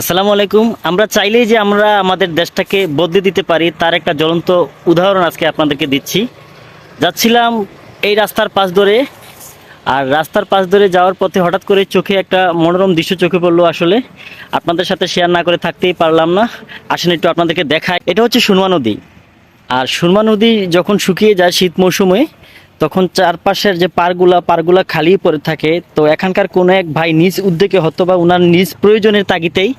আসসালামু আলাইকুম। আমরা চাইলেই যে আমরা আমাদের দেশটাকে বদলে দিতে পারি, তার একটা জ্বলন্ত উদাহরণ আজকে আপনাদেরকে দিচ্ছি। যাচ্ছিলাম এই রাস্তার পাশ ধরে, আর রাস্তার পাশ ধরে যাওয়ার পথে হঠাৎ করে চোখে একটা মনোরম দৃশ্য চোখে পড়ল আসলে। আপনাদের সাথে শেয়ার না করে থাকতেই পারলাম না। আসেন একটু আপনাদেরকে দেখায় এটা হচ্ছে সুরমা নদী। আর সুরমা নদী যখন শুকিয়ে যায় শীত মৌসুমে তখন চারপাশের যে পারগুলা পারগুলা খালি পড়ে থাকে। তো এখানকার কোনো এক ভাই নিজ উদ্যোগে হতো বা ওনার নিজ প্রয়োজনের তাগিতেই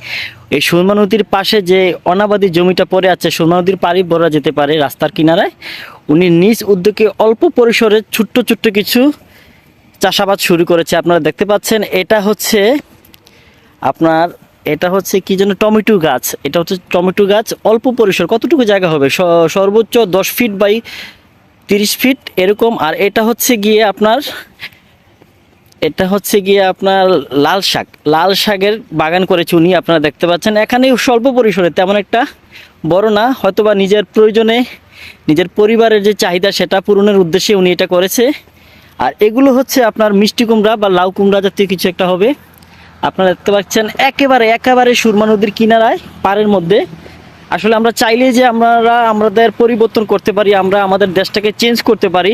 এই সুরমা নদীর পাশে যে অনাবাদী জমিটা পড়ে আছে, সুরমা নদীর পাড়ি বলা যেতে পারে রাস্তার কিনারায়, উনি নিজ উদ্যোগে অল্প পরিসরে ছোট্ট ছোট্ট কিছু চাষাবাদ শুরু করেছে। আপনারা দেখতে পাচ্ছেন, এটা হচ্ছে আপনার, এটা হচ্ছে কি যেন টমেটো গাছ। এটা হচ্ছে টমেটো গাছ, অল্প পরিসর। কতটুকু জায়গা হবে? সর্বোচ্চ দশ ফিট বাই তিরিশ ফিট এরকম, আর এটা হচ্ছে গিয়ে আপনার, এটা হচ্ছে গিয়ে আপনার লাল শাক। লাল শাকের বাগান করেছে উনি, আপনারা দেখতে পাচ্ছেন। এখানে স্বল্প পরিসরে, তেমন একটা বড় না, হয়তোবা নিজের প্রয়োজনে, নিজের পরিবারের যে চাহিদা, সেটা পূরণের উদ্দেশ্যে উনি এটা করেছে। আর এগুলো হচ্ছে আপনার মিষ্টি কুমড়া বা লাউ কুমড়া জাতীয় কিছু একটা হবে। আপনারা দেখতে পাচ্ছেন, একেবারে একেবারে সুরমা নদীর কিনারায়, পাড়ের মধ্যে। আসলে আমরা চাইলে যে আমরা আমাদের পরিবর্তন করতে পারি, আমরা আমাদের দেশটাকে চেঞ্জ করতে পারি,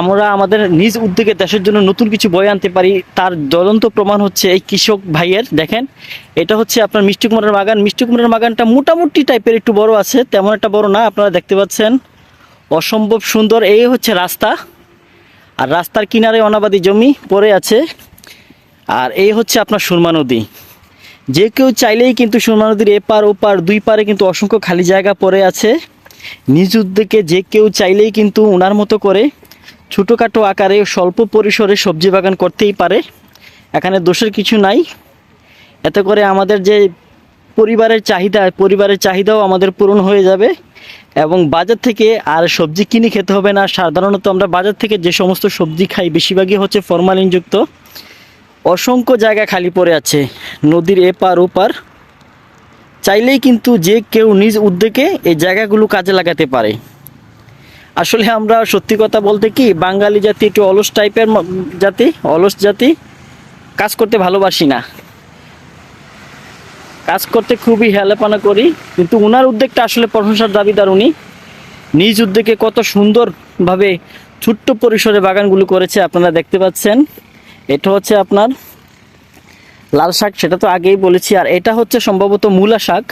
আমরা আমাদের নিজ উদ্যোগে দেশের জন্য নতুন কিছু বই আনতে পারি, তার জ্বলন্ত প্রমাণ হচ্ছে এই কৃষক ভাইয়ের, দেখেন, এটা হচ্ছে আপনার মিষ্টি কুমড়ার বাগান, মিষ্টি কুমড়ার বাগানটা মোটামুটি টাইপের একটু বড় আছে, তেমন একটা বড় না, আপনারা দেখতে পাচ্ছেন, অসম্ভব সুন্দর, এই হচ্ছে রাস্তা, আর রাস্তার কিনারে অনাবাদী জমি পড়ে আছে, আর এই হচ্ছে আপনার সুরমা নদী। যে কেউ চাইলেই কিন্তু সুরমা নদীর এপার ওপার, দুই পারে কিন্তু অসংখ্য খালি জায়গা পড়ে আছে। নিজ উদ্যোগে যে কেউ চাইলেই কিন্তু ওনার মতো করে ছোটোখাটো আকারে, স্বল্প পরিসরে সবজি বাগান করতেই পারে। এখানে দোষের কিছু নাই। এতে করে আমাদের যে পরিবারের চাহিদা, পরিবারের চাহিদাও আমাদের পূরণ হয়ে যাবে এবং বাজার থেকে আর সবজি কিনে খেতে হবে না। সাধারণত আমরা বাজার থেকে যে সমস্ত সবজি খাই, বেশিরভাগই হচ্ছে ফরমালিনযুক্ত। অসংখ্য জায়গা খালি পড়ে আছে। নদীর এপার ওপার। চাইলেই কিন্তু যে কেউ নিজ উদ্যোগে এই জায়গাগুলো কাজে লাগাতে পারে। আসলে আমরা সত্যি কথা বলতে কি, বাঙালি জাতি একটু অলস টাইপের জাতি, অলস জাতি। কাজ করতে ভালোবাসি না। কাজ করতে খুবই হেলাপানা করি, কিন্তু ওনার উদ্যোগটা আসলে প্রশংসার দাবিদার উনি। নিজ উদ্যোগে কত সুন্দরভাবে ছোট্ট পরিসরে বাগানগুলো করেছে, আপনারা দেখতে পাচ্ছেন। এটা হচ্ছে আপনার লাল শাক, সেটা তো আগেই বলেছি। আর এটা হচ্ছে সম্ভবত মূলা শাক।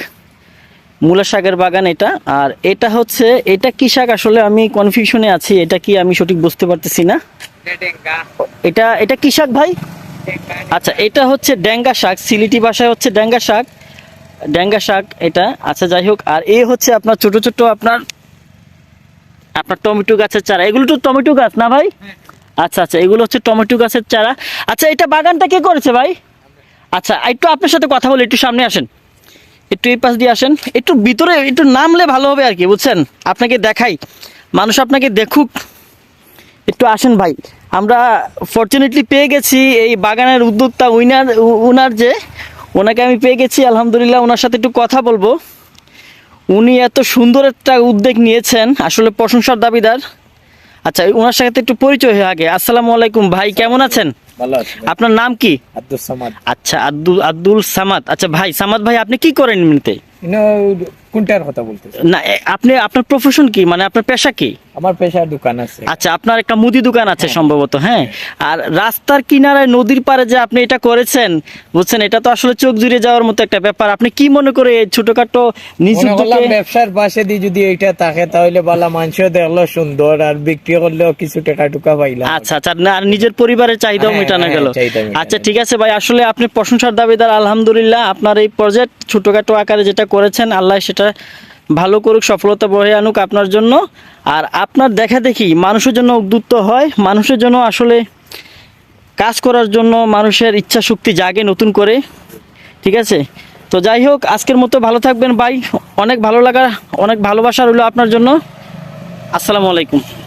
মূলা শাকের বাগান এটা। আর এটা হচ্ছে, এটা কি শাক? আসলে আমি কনফিউশনে আছি। এটা কি আমি সঠিক বুঝতে পারতেছি না? এটা এটা কি শাক ভাই? আচ্ছা এটা হচ্ছে ড্যাঙ্গা শাক। সিলিটি ভাষায় হচ্ছে ড্যাঙ্গা শাক। ড্যাঙ্গা শাক এটা। আচ্ছা যাই হোক। আর এ হচ্ছে আপনার ছোট ছোট আপনার আপনার টমেটো গাছের চারা। এগুলো তো টমেটো গাছ না ভাই? আচ্ছা আচ্ছা এগুলো হচ্ছে টমেটো গাছের চারা। আচ্ছা এটা বাগানটা কে করেছে ভাই? আচ্ছা একটু আপনার সাথে কথা বলি, একটু সামনে আসেন। একটু এই পাশ দিয়ে আসেন। একটু ভিতরে, একটু নামলে ভালো হবে আর কি, বুঝছেন? আপনাকে দেখাই। মানুষ আপনাকে দেখুক। একটু আসেন ভাই। আমরা ফর্চুনেটলি পেয়ে গেছি এই বাগানের উদ্যোক্তা, উইনার উনার যে, ওনাকে আমি পেয়ে গেছি, আলহামদুলিল্লাহ, ওনার সাথে একটু কথা বলব। উনি এত সুন্দর একটা উদ্যোগ নিয়েছেন, আসলে প্রশংসার দাবিদার। আচ্ছা ওনার সাথে একটু পরিচয় হয়ে আগে। আসসালামু আলাইকুম ভাই কেমন আছেন? আপনার নাম কি? আব্দুল সামাদ। আচ্ছা আব্দুল আব্দুল সামাদ। আচ্ছা ভাই সামাদ ভাই আপনি কি করেন এমনিতে? কোনটার কথা বলতেছে না আপনি আপনার প্রফেশন কি? মানে আপনার পেশা কি? আমার পেশার দোকান আছে। আচ্ছা আপনার একটা মুদি দোকান আছে সম্ভবত হ্যাঁ? আর রাস্তার কিনারায় নদীর পাড়ে যে আপনি এটা করেছেন বুঝছেন? এটা তো আসলে চোখ জুড়ে যাওয়ার মতো একটা ব্যাপার। আপনি কি মনে করে এই ছোটখাটো ব্যবসার পাশে দিয়ে যদি এইটা থাকে তাহলে বালা মানুষও দেখল সুন্দর আর বিক্রি করলেও কিছু টাকা টুকা পাইলাম। আচ্ছা আচ্ছা না আর নিজের পরিবারের চাহিদাও হ্যাঁ, মেটানো হ্যাঁ, গেল। আচ্ছা ঠিক আছে ভাই আসলে আপনি প্রশংসার দাবিদার আলহামদুলিল্লাহ আপনার এই প্রজেক্ট ছোটখাটো আকারে যেটা করেছেন আল্লাহ সেটা ভালো করুক, সফলতা বয়ে আনুক আপনার জন্য। আর আপনার দেখা দেখি মানুষের জন্য উদ্যুক্ত হয়, মানুষের জন্য আসলে কাজ করার জন্য মানুষের ইচ্ছা শক্তি জাগে নতুন করে। ঠিক আছে? তো যাই হোক, আজকের মতো ভালো থাকবেন ভাই। অনেক ভালো লাগা, অনেক ভালোবাসা রইল আপনার জন্য। আসসালামু আলাইকুম।